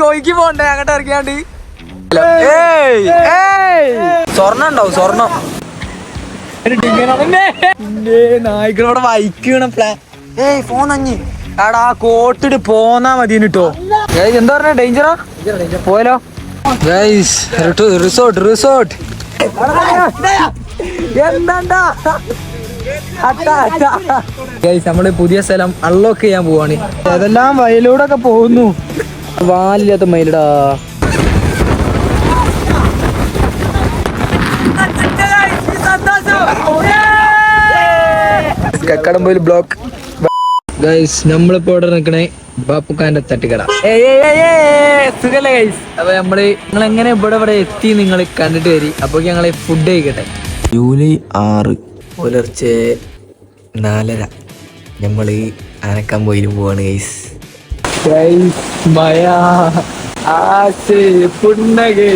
കോഴിക്ക് പോണ്ടേ അങ്ങോട്ട് ഇറങ്ങിയാണ്ട്. സ്വർണം ഉണ്ടാവും സ്വർണം. നായ്ക്കളോടെ വൈക്കണ പ്ലാൻ ഏയ് ഫോൺ അഞ്ഞി എടാ കോട്ടിട്ട് പോന്നാ മതി കേട്ടോ എന്താ പറഞ്ഞ? ഡേഞ്ചറാ പോയാലോ? റിസോർട്ട് റിസോർട്ട് എന്താണ്ടാ? നമ്മൾ പുതിയ സ്ഥലം അൺലോക്ക് ചെയ്യാൻ പോവാണ്. അതെല്ലാം വയലൂടെ ഒക്കെ പോകുന്നു? വാലില്ലാത്ത മയിലടാ. കക്കടമ്പയിൽ ബ്ലോക്ക് ഗൈസ് നമ്മളിപ്പോ ഇവിടെ നിൽക്കണേ ബാപ്പുക്കാന്റെ തട്ടിക്കട സുഖല്ലേ ഗൈസ് അപ്പൊ നമ്മൾ നിങ്ങൾ എങ്ങനെ ഇവിടെ ഇവിടെ എത്തി നിങ്ങൾ കണ്ടിട്ട് വരി. അപ്പൊ ഞങ്ങളെ ഫുഡ് കഴിക്കട്ടെ. ജൂലൈ ആറ്. പുലർച്ചെ നാലര. നമ്മൾ ആനക്കാമ്പോയിൽ പോവാണ് ഗൈസ് മയ ആശ് പുണ്ണക്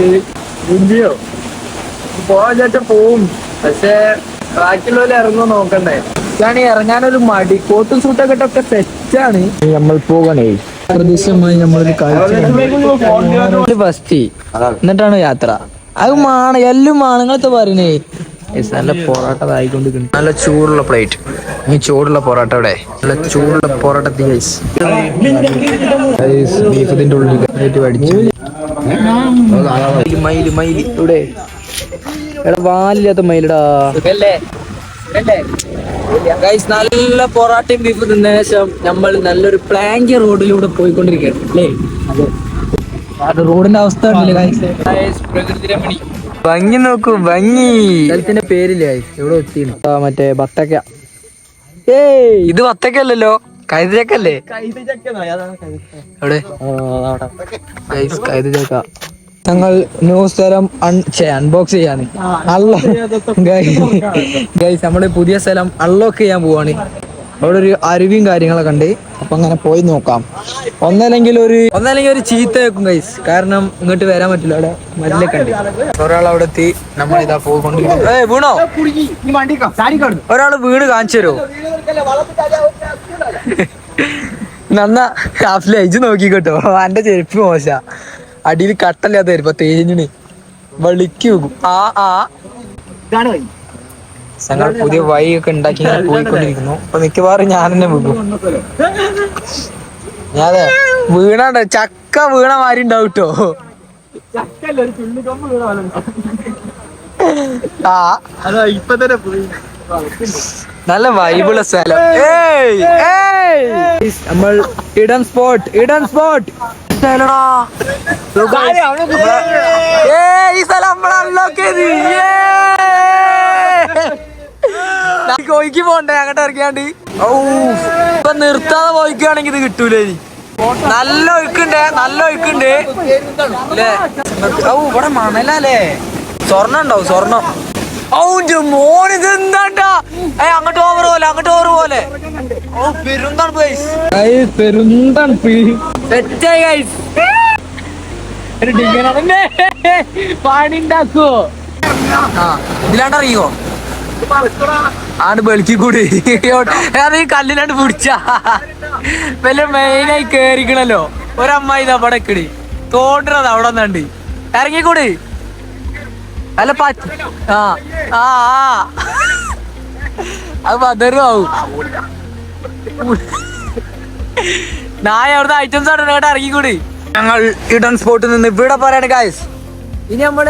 ബുദ്ധിയോ പോവാൻ ചേട്ടൻ പോവും. പക്ഷെ ബാക്കിയുള്ളവരെ ഇറങ്ങുമോ നോക്കണ്ടേ? ഇതാണ് ഇറങ്ങാനൊരു മടി. കോട്ടും സൂട്ടൊക്കെ ഇട്ടൊക്കെ സെറ്റാണ് നമ്മൾ പോകണേ. പ്രദേശമായി നമ്മളൊരു കാഴ്ച എന്നിട്ടാണ് യാത്ര. അത് മാണ് എല്ലാം ആണുങ്ങളത്തെ പറയണേ. നല്ല പൊറോട്ട ആയിക്കൊണ്ടിരിക്കുന്നു നല്ല ചൂടുള്ള പ്ലേറ്റ് ഈ ചൂടുള്ള പൊറോട്ട ഇവിടെ നല്ല ചൂടുള്ള പൊറോട്ട ഐസ് ബീഫിന്റെ ഉള്ളിൽ കയറ്റി അടിച്ചു മയിൽ മയിൽ ഇവിടെ. എടാ വാലില്ലാത്ത മയിലടാ. നല്ല പൊറാട്ടയും ബീഫ് തിന്നതിന് ശേഷം നമ്മൾ നല്ലൊരു പ്ലാങ്കി റോഡിലൂടെ പോയിക്കൊണ്ടിരിക്കുകയാണ് അല്ലേ? റോഡിന്റെ അവസ്ഥ പ്രകൃതി രമണി ഭംഗി നോക്കൂ ഭംഗി. സ്ഥലത്തിന്റെ പേരില്ലേ എവിടെ എത്തിയിരുന്നു ആ, മറ്റേ ബത്തക്ക. ഏയ്. ഇത് ബത്തക്കല്ലല്ലോ കൈതച്ചക്കല്ലേ എവിടെ? കൈതച്ചക്ക ഞങ്ങൾ ന്യൂസ് തരം അൺബോക്സ് ചെയ്യാണ് ഗൈസ് നമ്മുടെ പുതിയ സ്ഥലം അൺലോക്ക് ചെയ്യാൻ പോവാണ്. അവിടെ ഒരു അരുവിയും കാര്യങ്ങളൊക്കെ ഉണ്ട്. അപ്പൊ അങ്ങനെ പോയി നോക്കാം. ഒന്നല്ലെങ്കിൽ ഒരു ഒന്നല്ലെങ്കിൽ ഒരു ചീത്ത വെക്കും കൈസ് കാരണം ഇങ്ങോട്ട് വരാൻ പറ്റില്ല. അവിടെ മതിലൊക്കെ ഉണ്ട്. ഒരാൾ അവിടെ എത്തി. നമ്മൾ ഇതാ ഏ വീണോ? ഒരാൾ വീണ് കാണിച്ചു തരുമോ? നന്നാ ഹാഫിലെ അയച്ചു നോക്കി കേട്ടോ എന്റെ ചെരുപ്പ് മോശ. അടിയിൽ കട്ടല്ലാത്ത ചെരുപ്പ് തേഞ്ഞിണി വെളിക്ക് വെക്കും. ആ ആ. ഞങ്ങൾ പുതിയ വഴി ഒക്കെ ഉണ്ടാക്കി ഇങ്ങനെ പോയിക്കൊണ്ടിരിക്കുന്നു. അപ്പൊ മിക്കവാറും ഞാൻ തന്നെ വീഴും ഞാൻ വീണാണ്ട് ചക്ക വീണ മാതിരി ഉണ്ടാവും കേട്ടോ ആ. നല്ല വൈബിള സ്ഥലം. ഏയ് ഏയ്. നമ്മൾ ഇടൻ സ്പോട്ട് ഇടൻ സ്പോട്ട്. ഈ സ്ഥലം നമ്മൾ അൺലോക്ക് ചെയ്ത്. കോഴിക്ക് പോണ്ടേ? അങ്ങോട്ട് ഇറക്കിയാണ്ട് ഓ ഇപ്പൊ നിർത്താതെ പോയിക്കുകയാണെങ്കിൽ ഇത് കിട്ടൂലേ ഇനി. നല്ല ഒഴുക്കുണ്ട് നല്ല ഒഴുക്കുണ്ട്. ഓ ഔ ഇവിടെ മണലല്ലേ സ്വർണം ഉണ്ടാവും സ്വർണം. ഔന്റെ മോൻ ഇത് എന്താണ്ടാ? ഏ അങ്ങോട്ട് ഓവർ പോലെ അങ്ങോട്ട് ഓവർ പോലെ. ഓ പെരുന്താണ് പെരുന്താണ് സെറ്റായി ഗൈസ് പണി ഉണ്ടാക്കോ ആ ഇതിലാണ്ട് ബൾക്കി കൂടി. അത് ഈ കല്ലിലാണ്ട് പിടിച്ച. വല്ല മെയിനായി കേറിക്കണല്ലോ. ഒരമ്മായി ഇതാ അവിടെ കിടി. തോണ്ടത് അവിടെ നിന്നുണ്ട്. ഇറങ്ങിക്കൂടി. അല്ല പച്ച ആ ആ ആ. അത് പതറുമാവും നായ അവിടുത്തെ ഐറ്റംസ് ആണ് കേട്ടോ ഇറങ്ങിക്കൂടി. ഞങ്ങൾ ഇടൻ സ്പോട്ടിൽ നിന്ന് ഇവിടെ പറയണ ഗായ്സ് ഇനി നമ്മൾ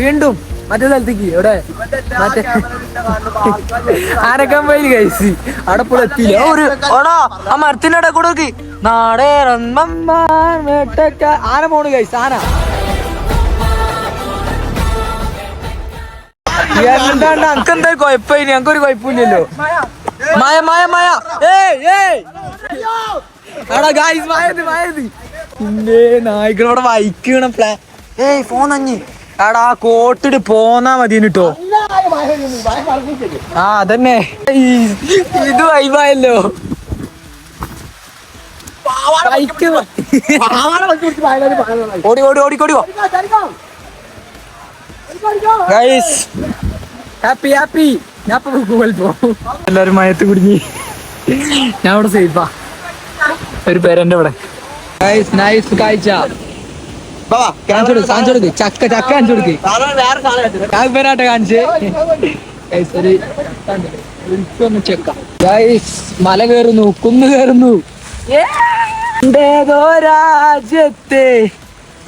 വീണ്ടും മറ്റേ സ്ഥലത്തേക്ക് എവിടെ? മറ്റേ ആരൊക്കെ പോയി കഴിച്ച് അവിടെ ഇപ്പോൾ എത്തിയില്ല? ഒരു ഓടാ ആ മരത്തിന്റെ ഇടയിൽ കൂടെ നാടേ ആന പോണു കഴിച്ച് ആന. എന്താണ്ട്? അനക്ക് എന്താ കുഴപ്പം ഞങ്ങൾക്ക് ഒരു കൊഴപ്പില്ലല്ലോ മായ മായ മായ. ഏയ് ഏയ്. എടാ പ്ലാൻ ഏയ് ഫോൺ അഞ്ഞി. എടാ കോട്ടിട്ട് പോന്നാ മതി കേട്ടോ ആ അതന്നെ. ഇത് വൈബായല്ലോ ഓടി ഓടി ഓടി ഓടി ഗൈസ് ഹാപ്പി ഹാപ്പി ഞാൻ എല്ലാരും മയത്ത് കുടുങ്ങി. ഞാൻ ഇവിടെ സേഫാ ഒരു പേരെന്റെ ഇവിടെ. നൈസ് കാഴ്ച. കാണിച്ചു കൊടുക്ക് കാണിച്ചു കൊടുക്ക്. ചക്ക ചക്ക കാണിച്ചു കൊടുക്ക്. ഞാൻ കാണിച്ച്. ഒരു ഒരിക്കൊന്ന് ചെക്ക മല കയറുന്നു കുന്ന് കയറുന്നു. ഏതോ രാജ്യത്തെ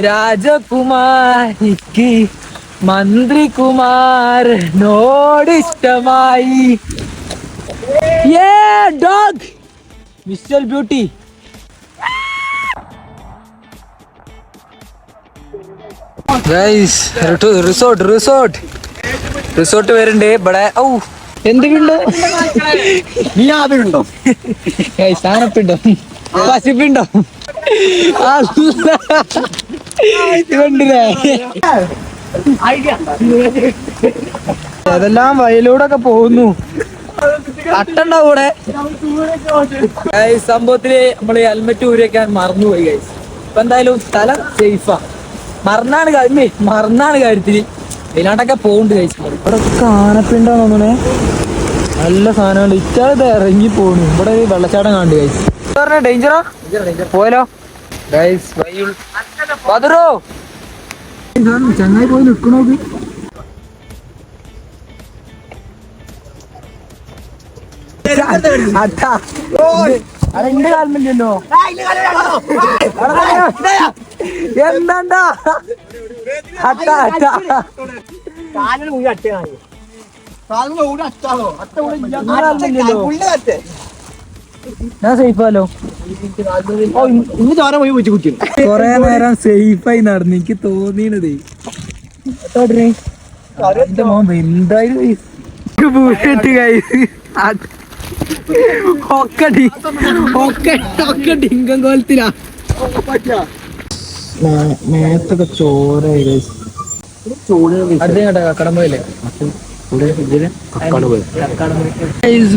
രാജകുമാരിക്ക് മന്ത്രികുമാരനോട് ഇഷ്ടമായി a dog mister beauty resort resort. Resort വരുന്നുണ്ട് ഇവിടെ. ഔ. എന്തൊക്കെയുണ്ടോ സാധനപ്പിണ്ടോ ഇതുണ്ടല്ലേ അതെല്ലാം വയലൂടെ ഒക്കെ പോകുന്നു. അട്ടുണ്ടാവും ഇവിടെ. ഗൈസ് സംഭവത്തിൽ നമ്മൾ ഹെൽമെറ്റ് ഊരിയൊക്കെ മറന്നുപോയി ഗൈസ് ഇപ്പൊ എന്തായാലും സ്ഥലം സേഫാ മറന്നാണ് കാര്യമേ മറന്നാണ് കാര്യത്തിൽ. ഇതിനാട്ടൊക്കെ പോകുന്നുണ്ട് ഗൈസ് ഇവിടെ തോന്നണേ. നല്ല സാധനമുണ്ട്. ഇറ്റാതെ ഇറങ്ങി പോണു ഇവിടെ ഒരു വെള്ളച്ചാട്ടം കാണുന്നുണ്ട് കഴിച്ചു ഡേഞ്ചറാ പോയാലോ? ഗൈസ് പതറോ ചങ്ങായി പോയി നിക്കണോക്ക്. അതാ. കാലമില്ലല്ലോ എന്താണ്ടാ? അട്ട അട്ട. ഞാൻ. സേഫാലോ ഇന്ന് ചോര പോയി വെച്ച് കുത്തി. കൊറേ നേരം സേഫായി നടന്നു. എനിക്ക് തോന്നിയത് എന്റെ മോൻ എന്തായാലും ഒക്കടി. ഒക്കെ ഒക്കെ ഡിങ്കം കോലത്തിലാ. മേത്തൊക്കെ ചോര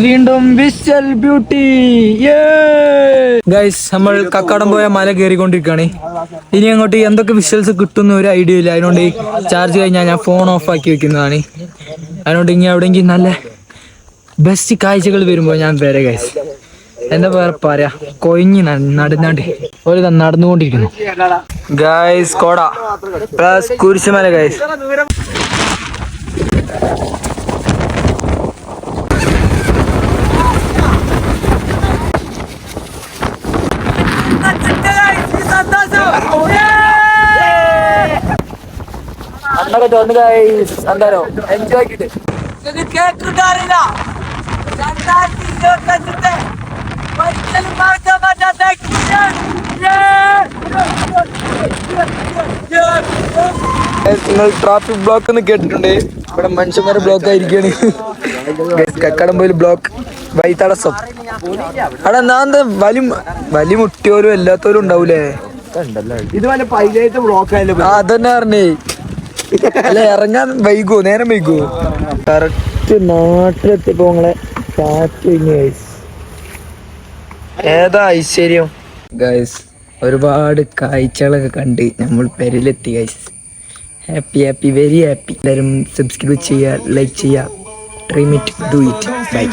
വീണ്ടും വിഷ്വൽ ബ്യൂട്ടി. ഗൈസ് നമ്മൾ കക്കാടം പോയ മല കയറിക്കൊണ്ടിരിക്കുകയാണ്. ഇനി അങ്ങോട്ട് എന്തൊക്കെ വിഷ്വൽസ് കിട്ടുന്ന ഒരു ഐഡിയ ഇല്ല. അതിനോണ്ട് ചാർജ് കഴിഞ്ഞാൽ ഞാൻ ഫോൺ ഓഫ് ആക്കി വെക്കുന്നതാണ്. അതിനോണ്ട് ഇനി എവിടെയെങ്കിലും നല്ല ബെസ്റ്റ് കാഴ്ചകൾ വരുമ്പോൾ ഞാൻ വേറെ ഗൈസ് എന്താ വേറെ പറയാ? കൊയിഞ്ഞ് നടന്നാണ്ട്. ഒരു നടന്നുകൊണ്ടിരിക്കുന്നു. ഗൈസ് കോട. പ്ലസ് കുരിശുമല ഗൈസ് അന്നൊക്കെ തോന്നുന്നു ഗൈസ് എന്തായാലോ എൻജോയ് കേക്ക് കേട്ടിട്ടില്ല നിങ്ങൾ ട്രാഫിക് ബ്ലോക്ക് എന്ന് കേട്ടിട്ടുണ്ട്. ഇവിടെ മനുഷ്യന്മാരെ ബ്ലോക്ക് ആയിരിക്കാണ്. കക്കടമ്പോയിൽ ബ്ലോക്ക് വൈ തടസ്സം അവിടെ എന്നാ എന്താ വലി വലി മുട്ടിയോരും എല്ലാത്തോരും ഉണ്ടാവൂലേ? ഇത് വല്ല ബ്ലോക്ക് ആയാലും അതന്നെ പറഞ്ഞേ. അല്ല ഇറങ്ങാൻ വൈകോ? നേരം വൈകോ? കറക്റ്റ് നാട്ടിലെത്തിയപ്പോ നിങ്ങളെ ഗൈസ് ഏതാ ഐശ്വര്യം? ഗൈസ് ഒരുപാട് കാഴ്ചകളൊക്കെ കണ്ട് നമ്മൾ പെരിലെത്തി guys happy happy very happy എല്ലാവരും സബ്സ്ക്രൈബ് ചെയ്യുക ലൈക്ക് ചെയ്യുക. Dream it do it bye